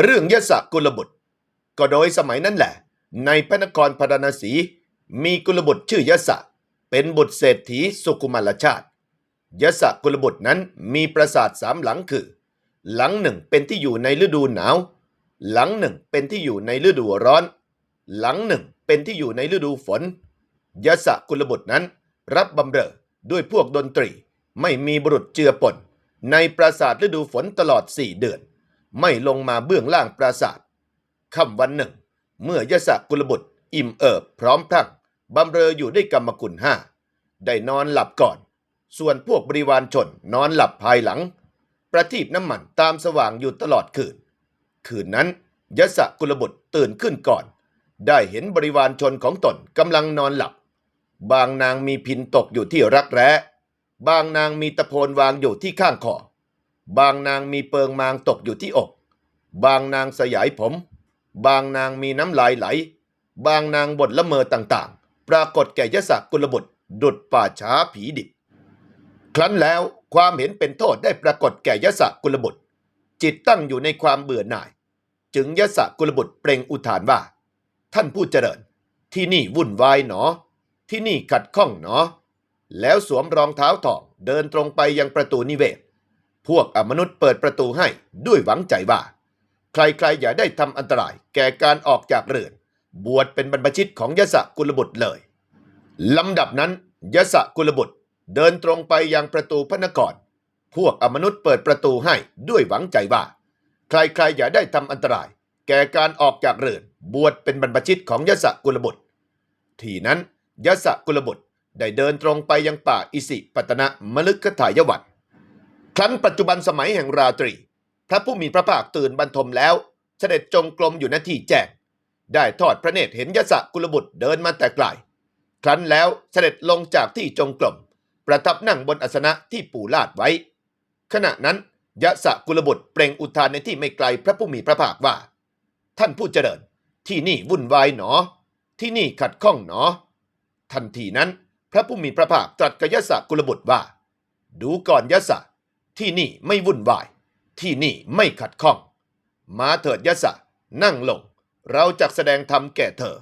เรื่องยศกุลบุตร ก็โดยสมัยนั้นแหละ ในพระนครพาราณสี มีกุลบุตรชื่อยศเป็นบุตรเศรษฐีสุกุมารชาติยศกุลบุตรนั้นมีปราสาทสามหลังคือ หลังหนึ่งเป็นที่อยู่ในฤดูหนาว หลังหนึ่งเป็นที่อยู่ในฤดูร้อน หลังหนึ่งเป็นที่อยู่ในฤดูฝนยศกุลบุตรนั้น รับบำเรอด้วยพวกดนตรีไม่มีบุรุษเจือปนในปราสาทฤดูฝนตลอดสี่เดือน ไม่ลงมาเบื้องล่างปราสาทค่ำวันหนึ่ง เมื่อยศกุลบุตร อิ่มเอิบพร้อมพรั่งบำเรออยู่ด้วยกรรมกุลห้าได้นอนหลับก่อน ส่วนพวกบริวารชนนอนหลับภายหลัง ประทีปน้ำมันตามสว่างอยู่ตลอดคืน คืนนั้นยศกุลบุตรตื่นขึ้นก่อน ได้เห็นบริวารชนของตนกำลังนอนหลับ บางนางมีพินตกอยู่ที่รักแร้ บางนางมีตะโพนวางอยู่ที่ข้างคอ บางนางมีเปิงมางตกอยู่ที่อก บางนางสยายผม บางนางมีน้ำลายไหล บางนางบ่นละเมอต่างๆ ปรากฏแก่ยศกุลบุตร ดุดป่าช้าผีดิบ ครั้นแล้วความเห็นเป็นโทษได้ปรากฏแก่ยศกุลบุตร จิตตั้งอยู่ในความเบื่อหน่าย จึงยศกุลบุตรเปล่งอุทานว่า ท่านผู้เจริญ ที่นี่วุ่นวายหนอ ที่นี่ขัดข้องหนอ แล้วสวมรองเท้าทองเดินตรงไปยังประตูนิเวศ พวกอมนุษย์เปิดประตูให้ด้วยหวังใจว่า ใครๆอย่าได้ทำอันตรายแก่การออกจากเรือน บวชเป็นบรรพชิตของยศกุลบุตรเลยลำดับนั้นยศกุลบุตรเดินตรงไปยังประตูพระนคร พวกอมนุษย์เปิดประตูให้ด้วยหวังใจว่า ใครๆอย่าได้ทำอันตราย แก่การออกจากเรือน บวชเป็นบรรพชิตของยศกุลบุตร ทีนั้นยศกุลบุตรได้เดินตรงไปยังป่าอิสิปตนะมลึกขถายวัต ครั้นปัจจุบันสมัยแห่งราตรี พระผู้มีพระภาคตื่นบรรทมแล้ว เสด็จจงกรมอยู่ณที่แจ้ง ได้ทอดพระเนตรเห็นยศกุลบุตรเดินมาแต่ไกล ครั้นแล้วเสด็จลงจากที่จงกรมประทับนั่งบนอาสนะที่ปู่ลาดไว้ ขณะนั้นยะสะกุลบุตรเปล่งอุทานในที่ไม่ไกลพระผู้มีพระภาคว่า ท่านผู้เจริญ ที่นี่วุ่นวายหนอ ที่นี่ขัดข้องหนอ ทันทีนั้น พระผู้มีพระภาคตรัสกับยะสะกุลบุตรว่า ดูก่อนยะสะ ที่นี่ไม่วุ่นวาย ที่นี่ไม่ขัดข้อง มาเถิดยะสะ นั่งลง เราจะแสดงธรรมแก่เธอ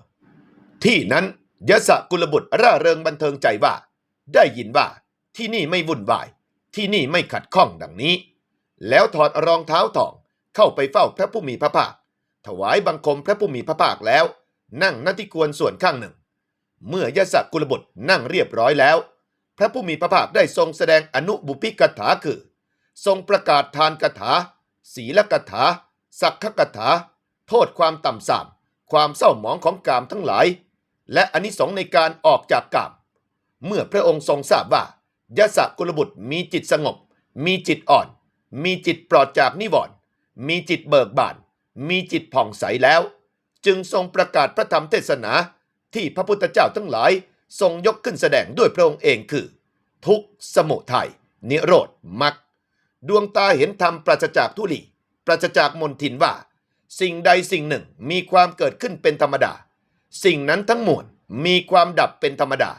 ที่นั้นยะสะกุลบุตรร่าเริงบันเทิงใจว่า ได้ยินว่า ที่นี่ไม่วุ่นวาย ที่นี่ไม่ขัดข้องดังนี้ แล้วถอดรองเท้าทองเข้าไปเฝ้าพระผู้มีพระภาค ถวายบังคมพระผู้มีพระภาคแล้ว นั่งน้าที่ควรส่วนข้างหนึ่ง เมื่อยศกุลบุตรนั่งเรียบร้อยแล้ว พระผู้มีพระภาคได้ทรงแสดงอนุบุพิกถาคือ ทรงประกาศทานกถา ศีลกถา สักขกถา โทษความต่ำสามความเศร้าหมองของกามทั้งหลาย และอานิสงในการออกจากกาม เมื่อพระองค์ทรงทราบว่ายศกุลบุตรมีจิตสงบ มีจิตอ่อน มีจิตปลอดจากนิวรณ์มีจิตเบิกบาน มีจิตผ่องใสแล้ว จึงทรงประกาศพระธรรมเทศนาที่พระพุทธเจ้าทั้งหลายทรงยกขึ้นแสดงด้วยพระองค์เองคือ ทุกสมุทัยนิโรธมรรค ดวงตาเห็นธรรมปราศจากทุลีปราศจากมนทินว่า สิ่งใดสิ่งหนึ่งมีความเกิดขึ้นเป็นธรรมดา สิ่งนั้นทั้งมวลมีความดับเป็นธรรมดา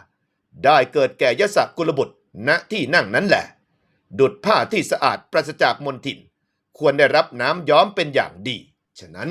ได้เกิดแก่ยศกุลบุตรณที่นั่งนั้นแหละ ดุดผ้าที่สะอาดปราศจากมนทิน ควรได้รับน้ำย้อมเป็นอย่างดี ฉะนั้น